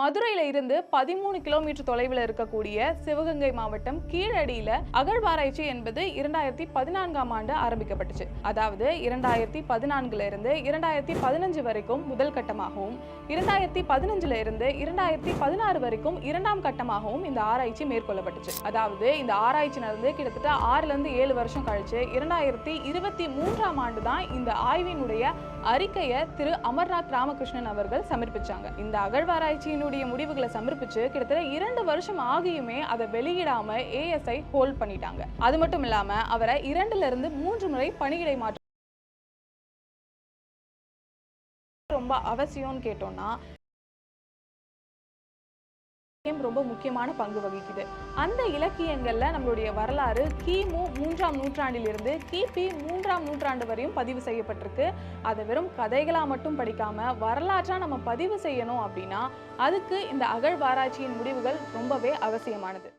மதுரையில இருந்து பதிமூணு கிலோமீட்டர் தொலைவில் இருக்கக்கூடிய சிவகங்கை மாவட்டம் கீழடியில அகழ்வாராய்ச்சி என்பது இரண்டாயிரத்தி பதினான்காம் ஆண்டு ஆரம்பிக்கப்பட்டுச்சு. அதாவது இரண்டாயிரத்தி பதினான்குல இருந்து இரண்டாயிரத்தி பதினஞ்சு வரைக்கும் முதல் கட்டமாகவும் இரண்டாயிரத்தி பதினஞ்சுல இருந்து இரண்டாயிரத்தி பதினாறு வரைக்கும் இரண்டாம் கட்டமாகவும் இந்த ஆராய்ச்சி மேற்கொள்ளப்பட்டுச்சு. அதாவது இந்த ஆராய்ச்சி நடந்து கிட்டத்தட்ட ஆறுல இருந்து ஏழு வருஷம் கழிச்சு இரண்டாயிரத்தி இருபத்தி மூன்றாம் ஆண்டு தான் இந்த ஆய்வினுடைய அறிக்கையை திரு அமர்நாத் ராமகிருஷ்ணன் அவர்கள் சமர்ப்பிச்சாங்க. இந்த அகழ்வாராய்ச்சியினுடைய முடிவுகளை சமர்ப்பிச்சு கிட்டத்தட்ட இரண்டு வருஷம் ஆகியுமே அதை வெளியிடாம ஏஎஸ்ஐ ஹோல்ட் பண்ணிட்டாங்க. அது மட்டும் இல்லாம அவரை இரண்டுல இருந்து மூன்று முறை பணியிடை மாற்றம் ரொம்ப அவசியம்னு கேட்டோம்னா இலக்கியம் ரொம்ப முக்கியமான பங்கு வகிக்குது. அந்த இலக்கியங்களில் நம்மளுடைய வரலாறு கிமு மூன்றாம் நூற்றாண்டிலிருந்து கிபி மூன்றாம் நூற்றாண்டு வரையும் பதிவு செய்யப்பட்டிருக்கு. அதை வெறும் கதைகளாக மட்டும் படிக்காமல் வரலாற்றாக நம்ம பதிவு செய்யணும் அப்படின்னா அதுக்கு இந்த அகழ்வாராய்ச்சியின் முடிவுகள் ரொம்பவே அவசியமானது.